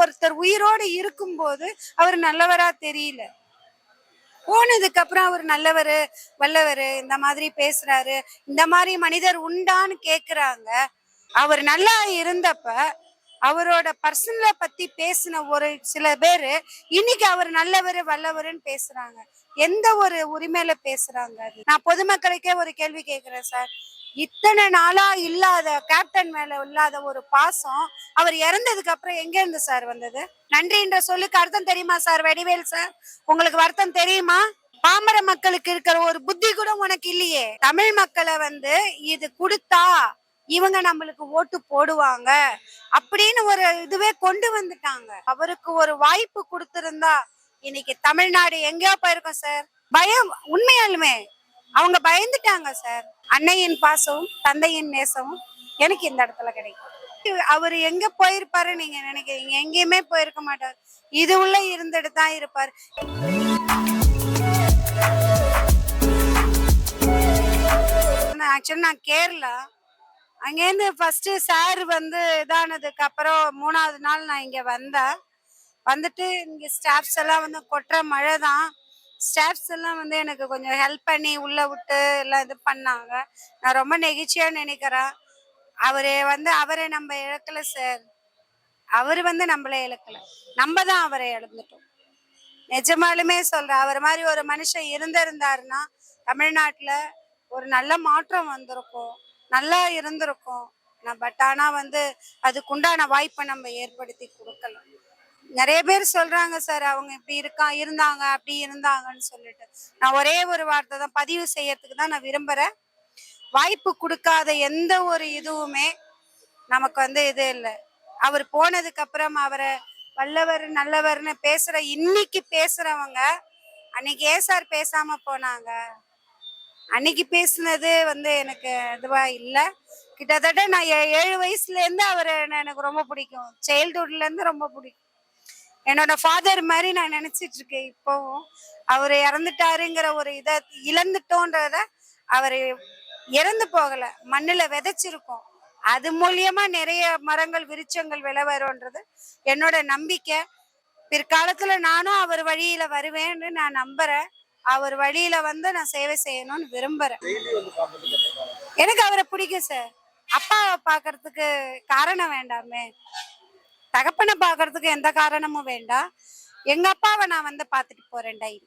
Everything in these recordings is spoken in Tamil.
ஒருத்தர் உயிரோடு இருக்கும்போது அவர் நல்லவரா தெரியல. போனதுக்கு அப்புறம் அவர் நல்லவர் வல்லவர் இந்த மாதிரி பேசுறாரு இந்த மாதிரி மனிதர் உண்டான்னு கேக்குறாங்க. அவர் நல்லா இருந்தப்ப அவரோட பர்சனலை பத்தி பேசின ஒரு சில பேரு இன்னைக்கு அவர் நல்லவர் வல்லவருன்னு பேசுறாங்க. எந்த ஒரு உரிமையில பேசுறாங்க நான் பொதுமக்களுக்கே ஒரு கேள்வி கேட்கிறேன் சார். இத்தனை நாளா இல்லாத கேப்டன் மேல இல்லாத ஒரு பாசம் அவர் இறந்ததுக்கு அப்புறம் எங்க இருந்து சார் வந்தது? நன்றின்ற சொல்லுக்கு அர்த்தம் தெரியுமா சார் வடிவேல் சார் உங்களுக்கு வருத்தம் தெரியுமா? பாமர மக்களுக்கு இருக்கிற ஒரு புத்தி கூட உனக்கு இல்லையே. தமிழ் மக்களை வந்து இது கொடுத்தா இவங்க நம்மளுக்கு ஓட்டு போடுவாங்க அப்படின்னு ஒரு இதுவே கொண்டு வந்துட்டாங்க. அவருக்கு ஒரு வாய்ப்பு கொடுத்திருந்தா இன்னைக்கு தமிழ்நாடு எங்கேயோ போயிருக்கோம் சார் பயம் உண்மையாலுமே. அவங்க பயந்துட்டாங்க சார் அன்னையின் பாசம் தந்தையின் நேசம் எனக்கு இந்த இடத்துல கிடைக்கும். அவர் எங்க போயிருப்பாரு நீங்க நினைக்கிறீங்க? எங்கேயுமே போயிருக்க மாட்டார். இது உள்ள இருந்துட்டு தான் இருப்பார். ஆக்சுவலி நான் கேரளா. அங்கேருந்து ஃபர்ஸ்ட் சார் வந்து இதானதுக்கு அப்புறம் மூணாவது நாள் நான் இங்க வந்தேன். வந்துட்டு இங்க ஸ்டாஃப்ஸ் எல்லாம் வந்து கொட்டுற மழை தான் ஸ்டாஃப்ஸ் எல்லாம் வந்து எனக்கு கொஞ்சம் ஹெல்ப் பண்ணி உள்ள விட்டு எல்லாம் இது பண்ணாங்க. நான் ரொம்ப நெகிழ்ச்சியா நினைக்கிறேன். அவரே வந்து அவரை நம்ம இழக்கல சார் அவர் வந்து நம்மளை இழக்கல. நம்ம தான் அவரை இழந்துட்டோம். நிஜமாலுமே சொல்றேன் அவர் மாதிரி ஒரு மனுஷன் இருந்திருந்தாருன்னா தமிழ்நாட்டுல ஒரு நல்ல மாற்றம் வந்திருக்கும். நல்லா இருந்திருக்கும். நான் பட் ஆனா வந்து அதுக்குண்டான வாய்ப்பை நம்ம ஏற்படுத்தி கொடுக்கலாம். நிறைய பேர் சொல்றாங்க சார் அவங்க இப்படி இருக்கா இருந்தாங்க அப்படி இருந்தாங்கன்னு சொல்லிட்டு. நான் ஒரே ஒரு வார்த்தை தான் பதிவு செய்யறதுக்கு தான் நான் விரும்புறேன். வாய்ப்பு கொடுக்காத எந்த ஒரு இதுவுமே நமக்கு வந்து இது இல்லை. அவர் போனதுக்கு அப்புறம் அவரை வல்லவர் நல்லவர்னு பேசுற இன்னைக்கு பேசுறவங்க அன்னைக்கு ஏன் சார் பேசாம போனாங்க? அன்னைக்கு பேசுனது வந்து எனக்கு இதுவா இல்லை. கிட்டத்தட்ட நான் ஏ- ஏழு வயசுல இருந்து அவரை எனக்கு ரொம்ப பிடிக்கும். சைல்டுஹுட்ல இருந்து ரொம்ப பிடிக்கும். என்னோட ஃபாதர் மாதிரி நான் நினைச்சிட்டு இருக்கேன் இப்போவும். அவர் இறந்துட்டாருங்கிற ஒரு இதை இழந்துட்டோன்றத அவர் இறந்து போகல. மண்ணுல விதைச்சிருக்கோம். அது மூலியமா நிறைய மரங்கள் விருட்சங்கள் விளைவரும்ன்றது என்னோட நம்பிக்கை. பிற்காலத்துல நானும் அவர் வழியில வருவேன்னு நான் நம்புறேன். அவர் வழியில வந்து நான் சேவை செய்யணும்னு விரும்புறேன். எனக்கு அவரை பிடிக்கும் சார். அப்பாவை பார்க்கறதுக்கு காரணம் வேண்டாமே. தகப்பனை பார்க்கறதுக்கு எந்த காரணமும் வேண்டாம் எங்க அப்பாவை நான் வந்து பார்த்துட்டு போறேன் டைரி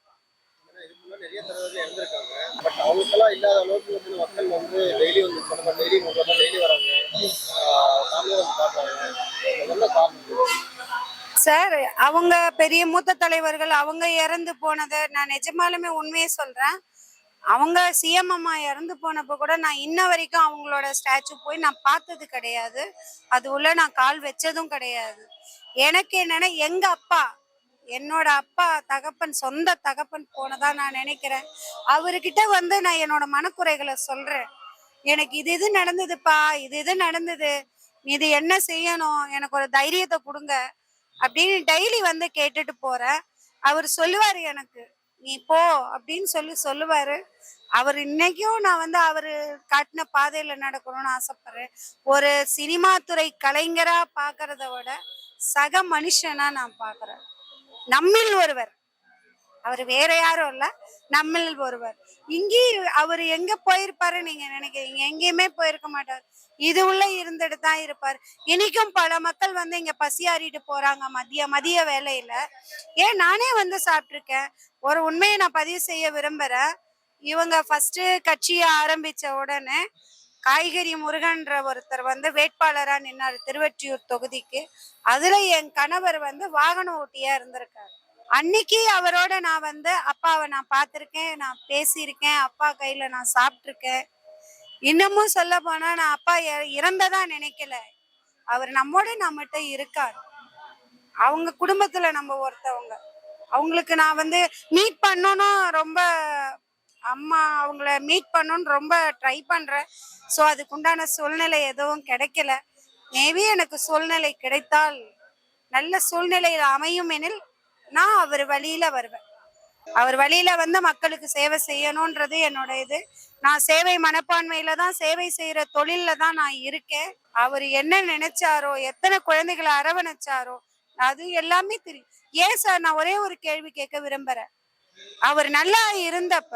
சார் அவங்க பெரிய மூத்த தலைவர்கள் அவங்க இறந்து போனதை நான் நிஜமாலுமே உண்மையை சொல்றேன். அவங்க சிஎம் அம்மா இறந்து போனப்போ கூட நான் இன்ன வரைக்கும் அவங்களோட ஸ்டாச்சு போய் நான் பார்த்தது கிடையாது. அது உள்ள நான் கால் வச்சதும் கிடையாது. எனக்கு என்னன்னா எங்க அப்பா என்னோட அப்பா தகப்பன் சொந்த தகப்பன் போனதா நான் நினைக்கிறேன். அவர்கிட்ட வந்து நான் என்னோட மனக்குறைகளை சொல்றேன். எனக்கு இது இது நடந்ததுப்பா இது இது நடந்தது. இது என்ன செய்யணும்? எனக்கு ஒரு தைரியத்தை கொடுங்க. அப்படின்னு டெய்லி வந்து கேட்டுட்டு போறேன். அவர் சொல்லுவார் எனக்கு நீ போ அப்படின்னு சொல்லி சொல்லுவாரு. அவர் இன்னைக்கும் நான் வந்து அவரு காட்டின பாதையில நடக்கணும்னு ஆசைப்படுறேன். ஒரு சினிமா துறை கலைஞரா பாக்குறத விட சக மனுஷனா நான் பாக்குறேன். நம்மில் ஒருவர் அவர் வேற யாரும் இல்ல. நம்மில் ஒருவர். இங்கேயும் அவர் எங்க போயிருப்பாரு நீங்க நினைக்கிறீங்க? எங்கேயுமே போயிருக்க மாட்டார். இது உள்ள இருந்துட்டு தான் இருப்பார். இன்னைக்கும் பல மக்கள் வந்து இங்க பசியாறிட்டு போறாங்க. மதிய மதிய வேலையில. ஏன்? நானே வந்து சாப்பிட்ருக்கேன் ஒரு உண்மையை நான் பதிவு செய்ய விரும்புறேன். இவங்க ஃபர்ஸ்ட் கட்சியை ஆரம்பிச்ச உடனே காய்கறி முருகன்ற ஒருத்தர் வந்து வேட்பாளராக நின்னார் திருவெற்றியூர் தொகுதிக்கு. அதுல என் கணவர் வந்து வாகன ஓட்டியா இருந்திருக்காரு. அன்னைக்கு அவரோட நான் வந்து அப்பாவை நான் பார்த்துருக்கேன் நான் பேசியிருக்கேன் அப்பா கையில நான் சாப்பிட்ருக்கேன் இன்னமும் சொல்ல போனா நான் அப்பா இறந்ததா நினைக்கல. அவர் நம்மோட நம்மகிட்ட இருக்கார். அவங்க குடும்பத்துல நம்ம ஒருத்தவங்க. அவங்களுக்கு நான் வந்து மீட் பண்ணணும் ரொம்ப அம்மா அவங்கள மீட் பண்ணணும்னு ரொம்ப ட்ரை பண்றேன். ஸோ அதுக்குண்டான சூழ்நிலை எதுவும் கிடைக்கல. மேபி எனக்கு சூழ்நிலை கிடைத்தால் நல்ல சூழ்நிலையில் அமையும் எனில் நான் அவர் வழியில வருவேன். அவர் வழியில வந்து மக்களுக்கு சேவை செய்யணும்ன்றது என்னோட இது. நான் சேவை மனப்பான்மையில தான் சேவை செய்யற தொழில்ல தான் நான் இருக்கேன். அவர் என்ன நினைச்சாரோ எத்தனை குழந்தைகளை அரவணைச்சாரோ அது எல்லாமே தெரியும் ஏன் சார் நான் ஒரே ஒரு கேள்வி கேட்க விரும்புறேன்? அவர் நல்லா இருந்தப்ப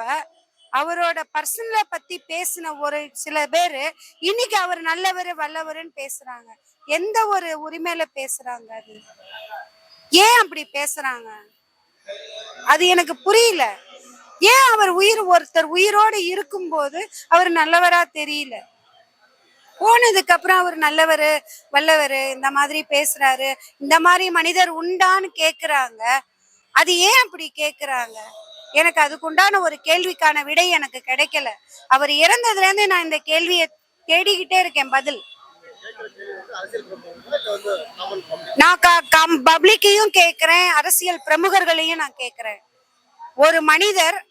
அவரோட பர்சனல பத்தி பேசின ஒரு சில பேரு இன்னைக்கு அவர் நல்லவர் வல்லவர்னு பேசுறாங்க. எந்த ஒரு உரிமையில பேசுறாங்க அது? ஏன் அப்படி பேசுறாங்க? அது எனக்கு புரியல. ஏன் அவர் உயிர் ஒருத்தர் உயிரோடு இருக்கும்போது அவர் நல்லவரா தெரியல? போனதுக்கு அப்புறம் அவர் நல்லவர் வல்லவர் இந்த மாதிரி பேசுறாரு இந்த மாதிரி மனிதர் உண்டான்னு கேக்குறாங்க. அது ஏன் அப்படி கேக்குறாங்க? எனக்கு அதுக்குண்டான ஒரு கேள்விக்கான விடை எனக்கு கிடைக்கல. அவர் இறந்ததுலேருந்து நான் இந்த கேள்வியை தேடிக்கிட்டே இருக்கேன் பதில். நான் பப்ளிக்கையும் கேட்கிறேன் அரசியல் பிரமுகர்களையும் நான் கேட்கிறேன் ஒரு மனிதர்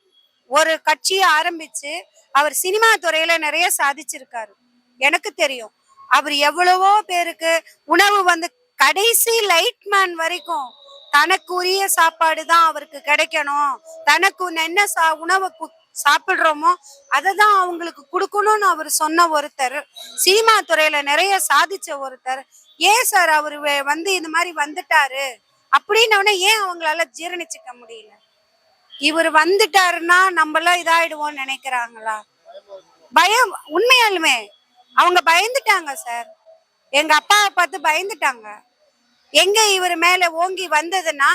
ஒரு கட்சியை ஆரம்பிச்சு அவர் சினிமா துறையில நிறைய சாதிச்சிருக்காரு. எனக்கு தெரியும். அவர் எவ்வளவோ பேருக்கு உணவு வந்து கடைசி லைட்மேன் வரைக்கும் தனக்கு உரிய சாப்பாடு தான் அவருக்கு கிடைக்கணும். தனக்கு என்ன சா உணவை சாப்பிடுறோமோ அதை தான் அவங்களுக்கு கொடுக்கணும்னு அவர் சொன்ன ஒருத்தர். சினிமா துறையில நிறைய சாதிச்ச ஒருத்தர். ஏன் சார் அவர் வந்து இந்த மாதிரி வந்துட்டாரு? அப்படின்னோடனே ஏன் அவங்களால ஜீரணிச்சுக்க முடியல? இவர் வந்துட்டாருன்னா நம்மளாம் இதாயிடுவோம்னு நினைக்கிறாங்களா? பயம் உண்மையாலுமே. அவங்க பயந்துட்டாங்க சார் எங்க அப்பாவை பார்த்து பயந்துட்டாங்க. எங்க இவர் மேல ஓங்கி வந்ததுன்னா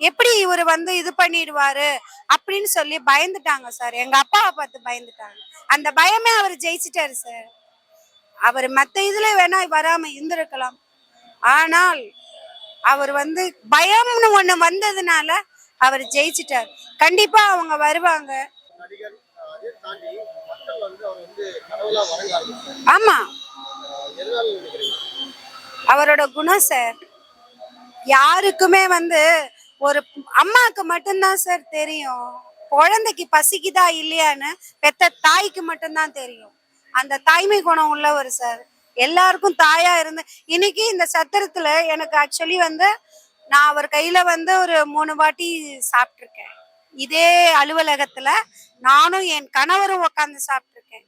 எப்படி இவர் வந்து இது பண்ணிடுவாரு அப்படின்னு சொல்லி பயந்துட்டாங்க சார். எங்க அப்பாவை பார்த்து பயந்துட்டாங்க. அந்த பயமே அவர் ஜெயிச்சிட்டாரு சார். அவர் மத்த இதுல வேணா வராம இருந்திருக்கலாம். ஆனால் அவர் வந்து பயம்னு ஒண்ணு வந்ததுனால அவர் ஜெயிச்சிட்டார். கண்டிப்பா அவங்க வருவாங்க. ஆமா. அவரோட குணம் சார். யாருக்குமே வந்து ஒரு அம்மாவுக்கு மட்டும்தான் சார் தெரியும். குழந்தைக்கு பசிக்குதா இல்லையான்னு பெத்த தாய்க்கு மட்டும்தான் தெரியும். அந்த தாய்மை குணம் உள்ளவர் சார் எல்லாருக்கும் தாயா இருந்து இன்னைக்கு இந்த சத்திரத்துல எனக்கு ஆக்சுவலி வந்து நான் அவர் கையில வந்து ஒரு மூணு வாட்டி சாப்பிட்ருக்கேன் இதே அலுவலகத்துல நானும் என் கணவரும் உட்காந்து சாப்பிட்ருக்கேன்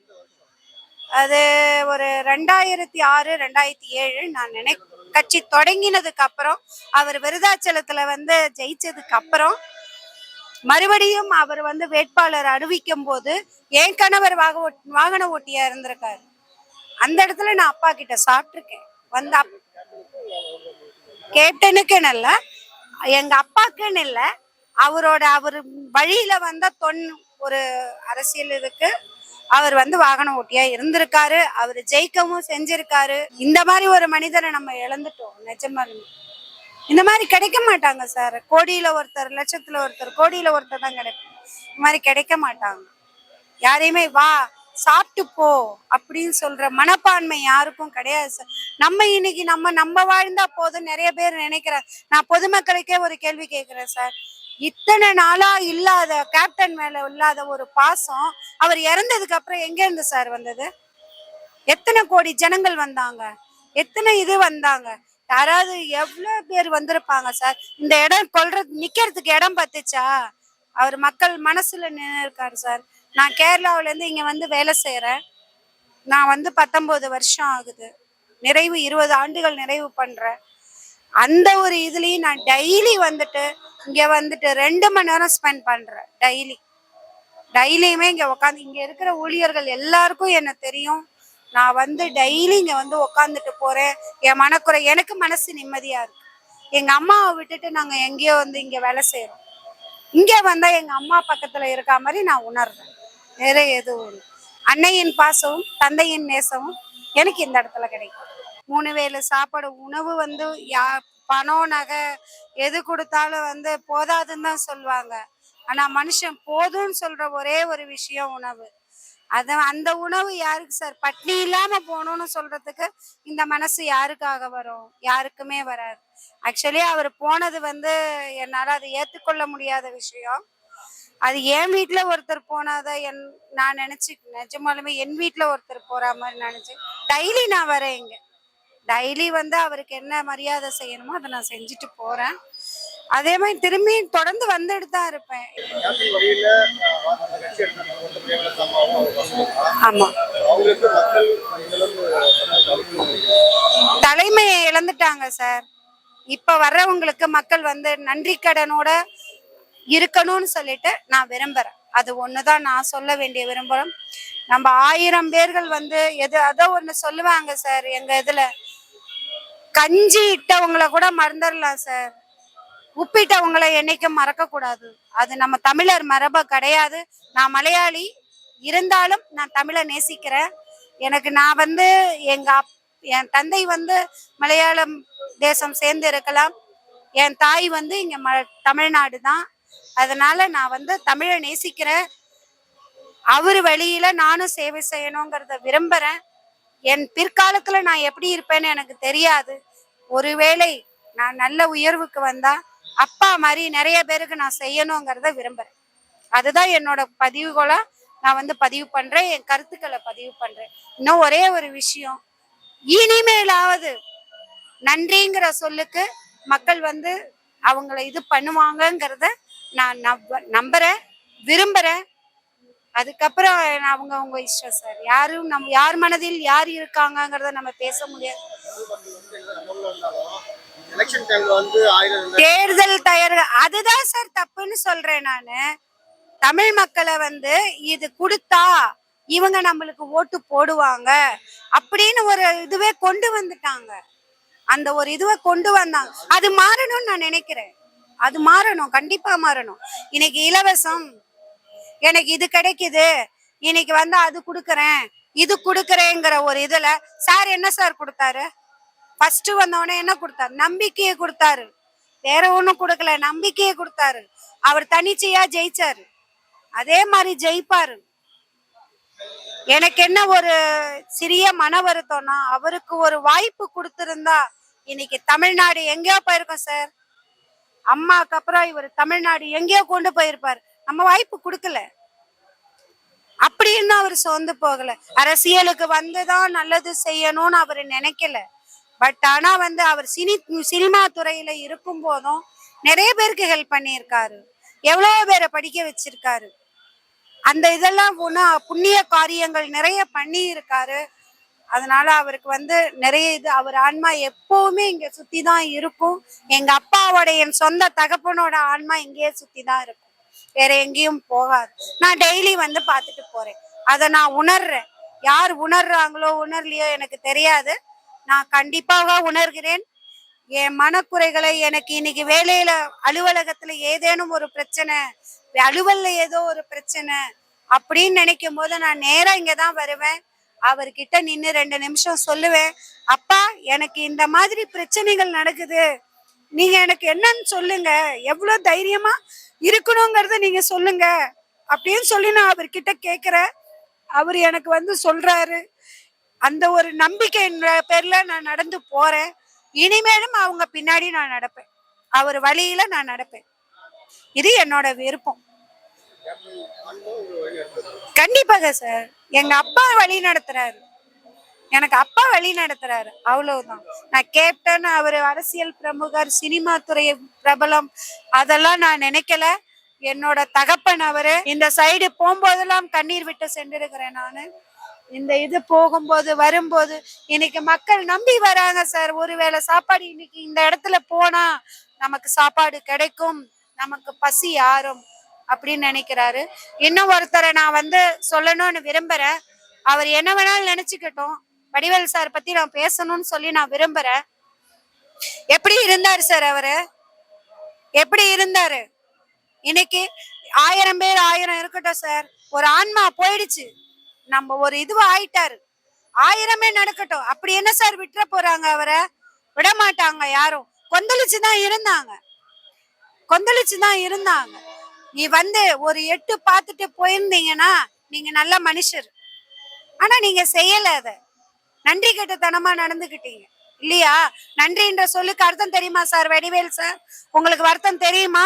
அது ஒரு ரெண்டாயிரத்தி ஆறு ரெண்டாயிரத்தி ஏழு நான் நினை கட்சி தொடங்கினதுக்கு அப்புறம் அவர் விருதாச்சலத்துல வந்து ஜெயிச்சதுக்கு அப்புறம் மறுபடியும் அவர் வந்து வேட்பாளர் அறிவிக்கும் போது என் கணவர் வாக ஓட்- வாகன ஓட்டியா இருந்திருக்காரு. அந்த இடத்துல நான் அப்பா கிட்ட சாப்பிட்டுருக்கேன். வந்து அப்- கேப்டனுக்குன்னு இல்ல எங்க அப்பாக்குன்னு இல்ல அவரோட அவர் வழியில வந்த தொன் ஒரு அரசியல் இதுக்கு அவர் வந்து வாகன ஓட்டியா இருந்திருக்காரு. அவர் ஜெயிக்கவும் செஞ்சிருக்காரு. இந்த மாதிரி ஒரு மனிதரை நம்ம இழந்துட்டோம். நிஜமாலுமே இந்த மாதிரி கிடைக்க மாட்டாங்க சார். கோடியில ஒருத்தர் லட்சத்துல ஒருத்தர் கோடியில ஒருத்தர் தான் கிடைக்கும். இந்த மாதிரி கிடைக்க மாட்டாங்க. யாரையுமே வா சாப்பிட்டு போ அப்படின்னு சொல்ற மனப்பான்மை யாருக்கும் கிடையாது சார். நம்ம இன்னைக்கு நம்ம நம்ம வாழ்ந்தா போதும். நிறைய பேர் நினைக்கிற நான் பொதுமக்களுக்கே ஒரு கேள்வி கேட்கிறேன் சார். இத்தனை நாளா இல்லாத கேப்டன் மேல இல்லாத ஒரு பாசம் அவர் இறந்ததுக்கு அப்புறம் எங்க இருந்து சார் வந்தது? எத்தனை கோடி ஜனங்கள் வந்தாங்க? எத்தனை இது வந்தாங்க? யாராவது எவ்வளவு பேர் வந்திருப்பாங்க சார்? இந்த இடம் கொள்றது நிக்கிறதுக்கு இடம் பத்துச்சா? அவர் மக்கள் மனசுல நின்று இருக்காரு சார். நான் கேரளாவில இருந்து இங்க வந்து வேலை செய்யறேன் நான் வந்து பத்தொன்பது வருஷம் ஆகுது. நிறைவு இருபது ஆண்டுகள் நிறைவு பண்றேன். அந்த ஒரு இதுலயும் நான் டெய்லி வந்துட்டு இங்க வந்துட்டு ரெண்டு மணி நேரம் ஸ்பெண்ட் பண்றேன் டெய்லி டெய்லியுமே இங்க உட்காந்து இங்க இருக்கிற ஊழியர்கள் எல்லாருக்கும் என்ன தெரியும்? நான் வந்து டெய்லி இங்க வந்து உட்காந்துட்டு போறேன். என் மனக்குறை எனக்கு மனசு நிம்மதியா இருக்கு. எங்க அம்மாவை விட்டுட்டு நாங்க எங்கேயோ வந்து இங்க வேலை செய்யறோம் இங்க வந்தா எங்க அம்மா பக்கத்துல இருக்க மாதிரி நான் உணர்றேன். வேற எதுவும் இல்லை. அன்னையின் பாசமும் தந்தையின் நேசமும் எனக்கு இந்த இடத்துல கிடைக்கும். மூணு வேளை சாப்பாடு உணவு வந்து யா பணம் நகை எது கொடுத்தாலும் வந்து போதாதுன்னு தான் சொல்லுவாங்க. ஆனா மனுஷன் போதும்னு சொல்ற ஒரே ஒரு விஷயம் உணவு. அது அந்த உணவு யாருக்கு சார்? பட்னி இல்லாம போகணும்னு சொல்றதுக்கு இந்த மனசு யாருக்காக வரும்? யாருக்குமே வராது. ஆக்சுவலி அவர் போனது வந்து என்னால அதை ஏத்துக்கொள்ள முடியாத விஷயம். அது என் வீட்ல ஒருத்தர் போனாத என் நான் நினைச்சு நிஜமாலுமே என் வீட்ல ஒருத்தர் போற மாதிரி நினைச்சு டெய்லி நான் வரேன் இங்க. டெய்லி வந்து அவருக்கு என்ன மரியாதை செய்யணுமோ அதை நான் செஞ்சுட்டு போறேன். அதே மாதிரி திரும்பி தொடர்ந்து வந்துட்டு தான் இருப்பேன். ஆமா. தலைமையை இழந்துட்டாங்க சார். இப்ப வர்றவங்களுக்கு மக்கள் வந்து நன்றி கடனோட இருக்கணும்னு சொல்லிட்டு நான் விரும்புறேன். அது ஒண்ணுதான் நான் சொல்ல வேண்டிய விரும்புறேன் நம்ம ஆயிரம் பேர்கள் வந்து எது அதோ ஒண்ணு சொல்லுவாங்க சார் எங்க இதுல. கஞ்சி இட்டவங்களை கூட மறந்துடலாம் சார். உப்பிட்டவங்களை என்னைக்கும் மறக்க கூடாது அது நம்ம தமிழர் மரபு கிடையாது. நான் மலையாளி. இருந்தாலும் நான் தமிழை நேசிக்கிறேன். எனக்கு நான் வந்து எங்க அப் என் தந்தை வந்து மலையாளம் தேசம் சேர்ந்து இருக்கலாம். என் தாய் வந்து இங்க ம தமிழ்நாடு தான். அதனால நான் வந்து தமிழை நேசிக்கிறேன். அவர் வழியில நானும் சேவை செய்யணுங்கிறத விரும்புறேன். என் பிற்காலத்துல நான் எப்படி இருப்பேன்னு எனக்கு தெரியாது. ஒருவேளை நான் நல்ல உயர்வுக்கு வந்தா அப்பா மாதிரி நிறைய பேருக்கு நான் செய்யணுங்கிறத விரும்புறேன். அதுதான் என்னோட பதிவுகோளா நான் வந்து பதிவு பண்றேன் என் கருத்துக்களை பதிவு பண்றேன். இன்னும் ஒரே ஒரு விஷயம் இனிமேலாவது நன்றிங்கிற சொல்லுக்கு மக்கள் வந்து அவங்கள இது பண்ணுவாங்கங்கிறத நான் நம்ப நம்புறேன் விரும்புறேன். அதுக்கப்புறம் அவங்க அவங்க இஷ்டம் சார். யாரும் நம்ம யார் மனதில் யார் இருக்காங்கங்கிறத நம்ம பேச முடியாது. தேர்தல் தயார் அதுதான் சார் தப்புன்னு சொல்றேன் நானு. தமிழ் மக்களை வந்து இது கொடுத்தா இவங்க நம்மளுக்கு ஓட்டு போடுவாங்க அப்படின்னு ஒரு இதுவே கொண்டு வந்துட்டாங்க. அந்த ஒரு இதுவை கொண்டு வந்தாங்க அது மாறணும்னு நான் நினைக்கிறேன். அது மாறணும் கண்டிப்பா மாறணும். இன்னைக்கு இலவசம் எனக்கு இது கிடைக்குது இன்னைக்கு வந்து அது கொடுக்குறேன் இது கொடுக்குறேங்கிற ஒரு இதுல சார் என்ன சார் கொடுத்தாரு? ஃபர்ஸ்ட் வந்தவொடனே என்ன கொடுத்தாரு? நம்பிக்கையை கொடுத்தாரு. வேற ஒன்றும் கொடுக்கல நம்பிக்கையை கொடுத்தாரு. அவர் தனிச்சையா ஜெயிச்சாரு. அதே மாதிரி ஜெயிப்பாரு. எனக்கு என்ன ஒரு சிறிய மன வருத்தம்னா அவருக்கு ஒரு வாய்ப்பு கொடுத்திருந்தா இன்னைக்கு தமிழ்நாடு எங்கேயோ போயிருக்கோம் சார். அம்மாக்கு அப்புறம் இவர் தமிழ்நாடு எங்கேயோ கொண்டு போயிருப்பாரு. நம்ம வாய்ப்பு கொடுக்கல. அப்படின்னு அவர் சோர்ந்து போகல. அரசியலுக்கு வந்துதான் நல்லது செய்யணும்னு அவர் நினைக்கல. பட் ஆனா வந்து அவர் சினி சினிமா துறையில இருக்கும் போதும் நிறைய பேருக்கு ஹெல்ப் பண்ணியிருக்காரு. எவ்வளவு பேரை படிக்க வச்சிருக்காரு. அந்த இதெல்லாம் புண்ணிய காரியங்கள் நிறைய பண்ணி இருக்காரு அதனால அவருக்கு வந்து நிறைய இது அவர் ஆன்மா எப்பவுமே இங்க சுத்தி தான் இருக்கும். எங்க அப்பாவோட என் சொந்த தகப்பனோட ஆன்மா இங்கேயே சுத்தி தான் இருக்கும். வேற எங்கேயும் போகாது. நான் டெய்லி வந்து பார்த்துட்டு போறேன். அதை நான் உணர்றேன். யார் உணர்றாங்களோ உணர்லையோ எனக்கு தெரியாது. நான் கண்டிப்பாக உணர்கிறேன். என் மனக்குறைகளை எனக்கு இன்னைக்கு வேலையில அலுவலகத்துல ஏதேனும் ஒரு பிரச்சனை அலுவல்ல ஏதோ ஒரு பிரச்சனை அப்படின்னு நினைக்கும் போது நான் நேரா இங்கதான் வருவேன். அவர்கிட்ட நின்னு ரெண்டு நிமிஷம் சொல்லுவேன். அப்பா எனக்கு இந்த மாதிரி பிரச்சனைகள் நடக்குது. நீங்க எனக்கு என்னன்னு சொல்லுங்க. எவ்வளவு தைரியமா இருக்கணுங்கிறத நீங்க சொல்லுங்க. அப்படின்னு சொல்லி நான் அவர்கிட்ட கேட்குறேன் அவர் எனக்கு வந்து சொல்றாரு. அந்த ஒரு நம்பிக்கை பேர்ல நான் நடந்து போறேன். இனிமேலும் அவங்க பின்னாடி நான் நடப்பேன். அவர் வழியில நான் நடப்பேன். இது என்னோட விருப்பம். கண்டிப்பாக சார். எங்க அப்பா வழி நடத்துறாரு. எனக்கு அப்பா வழி நடத்துறாரு. அவ்வளவுதான். நான் கேப்டன் அவர் அரசியல் பிரமுகர் சினிமா துறை பிரபலம். அதெல்லாம் நான் நினைக்கல. என்னோட தகப்பன் அவரு இந்த சைடு போகும்போதெல்லாம் கண்ணீர் விட்டு சென்றிருக்கிறேன் நானு. இந்த இது போகும்போது வரும்போது இன்னைக்கு மக்கள் நம்பி வராங்க சார். ஒருவேளை சாப்பாடு இன்னைக்கு இந்த இடத்துல போனா நமக்கு சாப்பாடு கிடைக்கும். நமக்கு பசி ஆறும் அப்படின்னு நினைக்கிறாரு. இன்னும் ஒருத்தரை நான் வந்து சொல்லணும்னு விரும்புறேன். அவர் என்ன வேணாலும் நினைச்சுக்கிட்டோம். வடிவேல் சார் பத்தி நான் பேசணும்னு சொல்லி நான் விரும்புறேன். எப்படி இருந்தாரு சார் அவரு? எப்படி இருந்தாரு? இன்னைக்கு ஆயிரம் பேர் ஆயிரம் இருக்கட்டும் சார். ஒரு ஆன்மா போயிடுச்சு. நம்ம ஒரு இதுவா ஆயிட்டாரு. ஆயிரமே நடக்கட்டும். அப்படி என்ன சார் விட்டுற போறாங்க அவரை? விட மாட்டாங்க யாரும். கொந்தளிச்சு தான் இருந்தாங்க. கொந்தளிச்சு தான் இருந்தாங்க. நீ வந்து ஒரு எட்டு பார்த்துட்டு போயிருந்தீங்கன்னா நீங்க நல்ல மனுஷர். ஆனா நீங்க செய்யல அதை. நன்றி கெட்டத்தனமா நடந்துகிட்டீங்க. இல்லையா? நன்றின்ற சொல்லுக்கு அர்த்தம் தெரியுமா சார் வடிவேல் சார்? உங்களுக்கு அர்த்தம் தெரியுமா?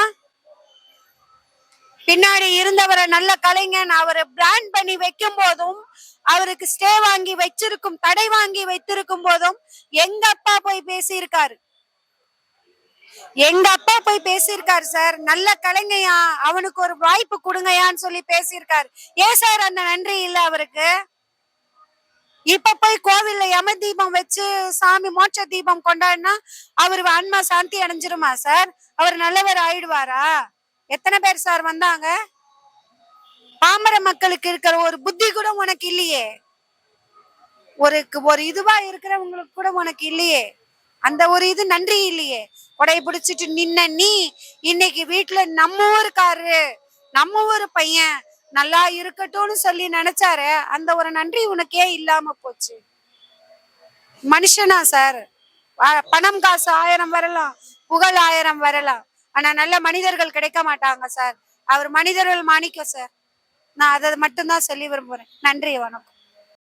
பின்னாடி இருந்தவரை நல்ல கலைஞன் அவரை பிராண்ட் பண்ணி வைக்கும் போதும் அவருக்கு ஸ்டே வாங்கி வச்சிருக்கும் தடை வாங்கி வைத்திருக்கும் போதும் எங்க அப்பா போய் பேசியிருக்காரு? எங்க அப்பா போய் பேசியிருக்காரு சார்? நல்ல கலைஞயா அவனுக்கு ஒரு வாய்ப்பு கொடுங்கயான்னு சொல்லி பேசியிருக்காரு. ஏன் சார் அந்த நன்றி இல்ல அவருக்கு? இப்ப போய் கோவில்ல யம தீபம் வச்சு சாமி மோட்ச தீபம் கொண்டாடினா அவர் ஆன்மா சாந்தி அடைஞ்சிருமா சார்? அவர் நல்லவர் ஆயிடுவாரா? எத்தனை பேர் சார் வந்தாங்க? பாமர மக்களுக்கு இருக்கிற ஒரு புத்தி கூட உனக்கு இல்லையே. ஒரு ஒரு இதுவா இருக்கிறவங்களுக்கு கூட உனக்கு இல்லையே. அந்த ஒரு இது நன்றி இல்லையே. உடைய பிடிச்சிட்டு நின்ன நீ இன்னைக்கு வீட்டுல நம்ம ஊருக்காரு. நம்ம ஊர் பையன். நல்லா இருக்கட்டும்னு சொல்லி நினைச்சாரு. அந்த ஒரு நன்றி உனக்கே இல்லாம போச்சு. மனுஷனா சார். பணம் காசு ஆயிரம் வரலாம். புகழ் ஆயிரம் வரலாம். ஆனா நல்ல மனிதர்கள் கிடைக்க மாட்டாங்க சார். அவர் மனிதர்கள் மாணிக்கம் சார். நான் அதை மட்டும்தான் சொல்லி விரும்புறேன். நன்றி வணக்கம்.